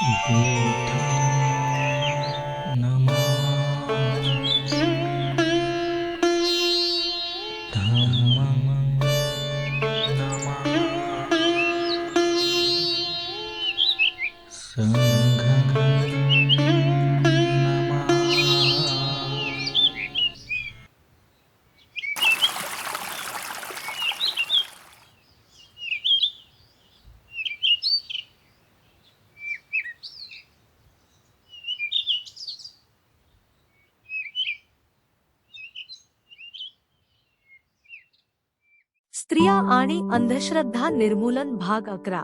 いていた स्त्रिया आणि अंधश्रद्धा निर्मूलन भाग अकरा.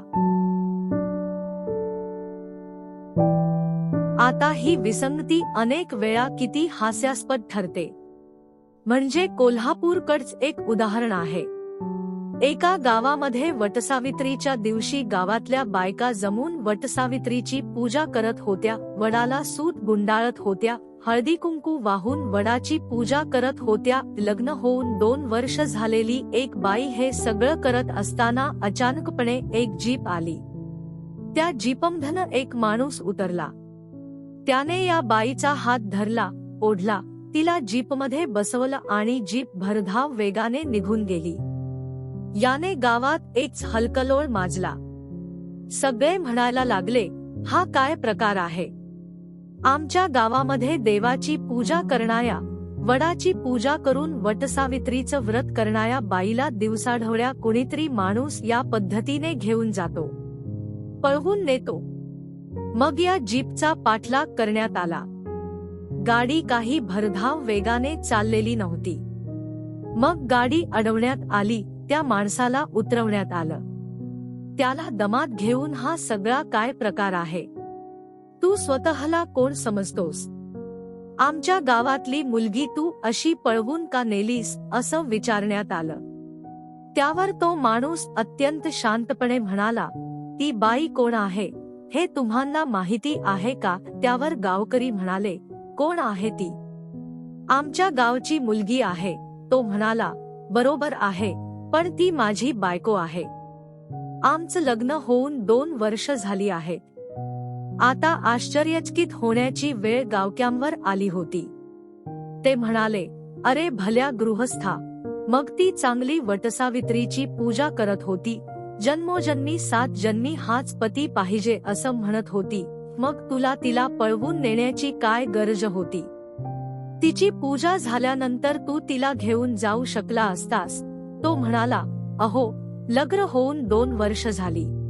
आता ही विसंगती अनेक वेळा किती हास्यास्पद ठरते. म्हणजे कोल्हापूरकडच एक उदाहरण आहे. एका गावामध्ये वटसावित्रीच्या दिवशी गावातल्या बायका जमून वटसावित्रीची पूजा करत होत्या वडाला सूत गुंडाळत होत्या हळदी कुंकू वाहून वडाची पूजा करत होत्या. लग्न होऊन दोन वर्ष झालेली एक बाई हे सगळं करत असताना अचानकपणे एक जीप आली. त्या जीपमधन एक माणूस उतरला. त्याने या बाईचा हात धरला ओढला. तिला जीपमध्ये बसवलं आणि जीप भरधाव वेगाने निघून गेली. याने गावात एक हलकलोळ माजला. सगळे म्हणायला लागले हा काय प्रकार आहे? आमच्या गावामध्ये देवाची पूजा करणाऱ्या वडाची पूजा करून वटसावित्रीचं व्रत करणाऱ्या बाईला दिवसाढवळ्या कुणीतरी माणूस या पद्धतीने घेऊन जातो. पळवून नेतो. मग या जीपचा पाठलाग करण्यात आला. गाडी काही भरधाव वेगाने चाललेली नव्हती. मग गाडी अडवण्यात आली त्या माणसाला उतरवण्यात आलं. त्याला दमात घेऊन हा सगळा काय प्रकार आहे? तू स्वतःला कोण समजतोस? आमच्या गावातली मुलगी तू अशी पळवून का नेलीस असं विचारण्यात आलं. त्यावर तो माणूस अत्यंत शांतपणे म्हणाला ती बाई कोण आहे? हे तुम्हाला माहिती आहे का? त्यावर गावकरी म्हणाले कोण आहे ती? आमच्या गावची मुलगी आहे तो म्हणाला बरोबर आहे पण ती माझी बायको आहे. आमचं लग्न होऊन दोन वर्ष झाली आहेत आता आश्चर्यचकित होण्याची वेळ गावक्यांवर आली होती. ते म्हणाले अरे भल्या गृहस्था मग ती चांगली वटसावित्रीची पूजा करत होती. जन्मोजन्मी सात जन्मी हाच पती पाहिजे असं म्हणत होती. मग तुला तिला पळवून नेण्याची काय गरज होती? तिची पूजा झाल्यानंतर तू तिला घेऊन जाऊ शकला असतास. तो म्हणाला अहो लग्न होऊन दोन वर्ष झाली.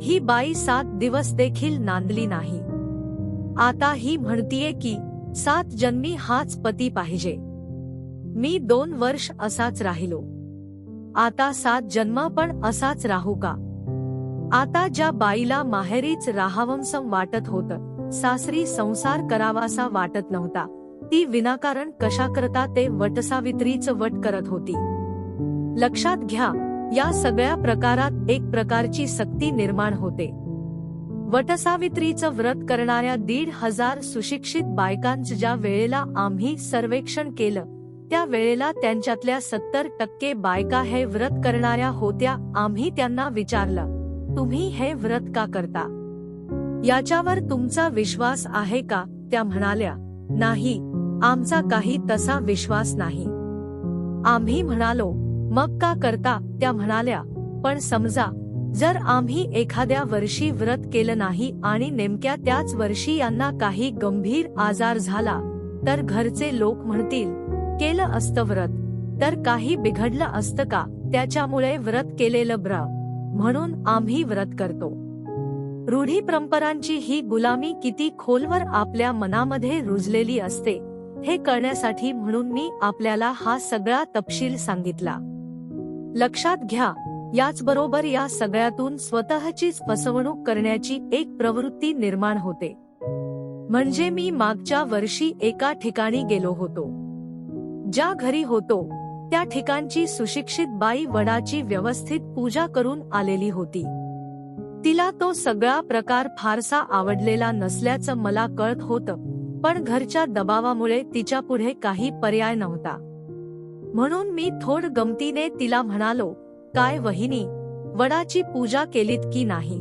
ही बाई सात दिवस देखील नांदली नाही. आता ही म्हणतीये की सात जन्मी हाच पती पाहिजे. मी दोन वर्ष असाच राहिलो. आता सात जन्मा पण असाच राहू का? आता ज्या बाईला माहेरीच राहावंसम वाटत होत सासरी संसार करावासा वाटत नव्हता ती विनाकारण कशा करता ते वटसावित्रीचं वट करत होती. लक्षात घ्या या सगळ्या प्रकारात एक प्रकारची सक्ती निर्माण होते. वटसावित्रीचं व्रत करणाऱ्या दीड हजार सुशिक्षित बायकांच ज्या वेळेला आम्ही सर्वेक्षण केलं त्या वेळेला त्यांच्यातल्या सत्तर टक्के बायका हे व्रत करणाऱ्या होत्या आम्ही त्यांना विचारलं तुम्ही हे व्रत का करता? याच्यावर तुमचा विश्वास आहे का? त्या म्हणाल्या नाही आमचा काही तसा विश्वास नाही. आम्ही म्हणालो मग का करता त्या म्हणाल्या पण समजा जर आम्ही एखाद्या वर्षी व्रत केलं नाही आणि नेमक्या त्याच वर्षी यांना काही गंभीर आजार झाला तर घरचे लोक म्हणतील केलं असतं व्रत तर काही बिघडलं असतं का? त्याच्यामुळे व्रत केलेलं ब्र म्हणून आम्ही व्रत करतो. रूढी परंपरांची ही गुलामी किती खोलवर आपल्या मनामध्ये रुजलेली असते हे कळण्यासाठी म्हणून मी आपल्याला हा सगळा तपशील सांगितला. लक्षात घ्या याचबरोबर या सगळ्यातून स्वतःचीच फसवणूक करण्याची एक प्रवृत्ती निर्माण होते. म्हणजे मी मागच्या वर्षी एका ठिकाणी गेलो होतो. ज्या घरी होतो त्या ठिकाणची सुशिक्षित बाई वडाची व्यवस्थित पूजा करून आलेली होती. तिला तो सगळा प्रकार फारसा आवडलेला नसल्याचं मला कळत होतं पण घरच्या दबावामुळे तिच्या पुढे काही पर्याय नव्हता. म्हणून मी थोड गमतीने तिला म्हणालो काय वहिनी वडाची पूजा केलीत की नाही?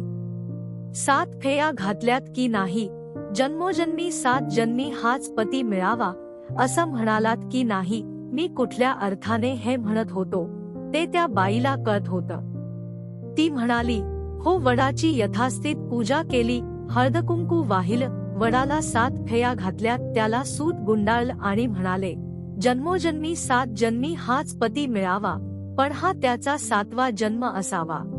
सात फेया घातल्यात की नाही? जन्मोजन्मी सात जन्मी हाच पती मिळावा असं म्हणालात की नाही? मी कुठल्या अर्थाने हे म्हणत होतो ते त्या बाईला कळत होत. ती म्हणाली हो वडाची यथास्थित पूजा केली हळदकुंकू वाहिल वडाला सात फेया घातल्यात त्याला सूत गुंडाळलं आणि म्हणाले जन्मोजन्मी सात जन्मी हाच पती मिळावा पण हा त्याचा सातवा जन्म असावा.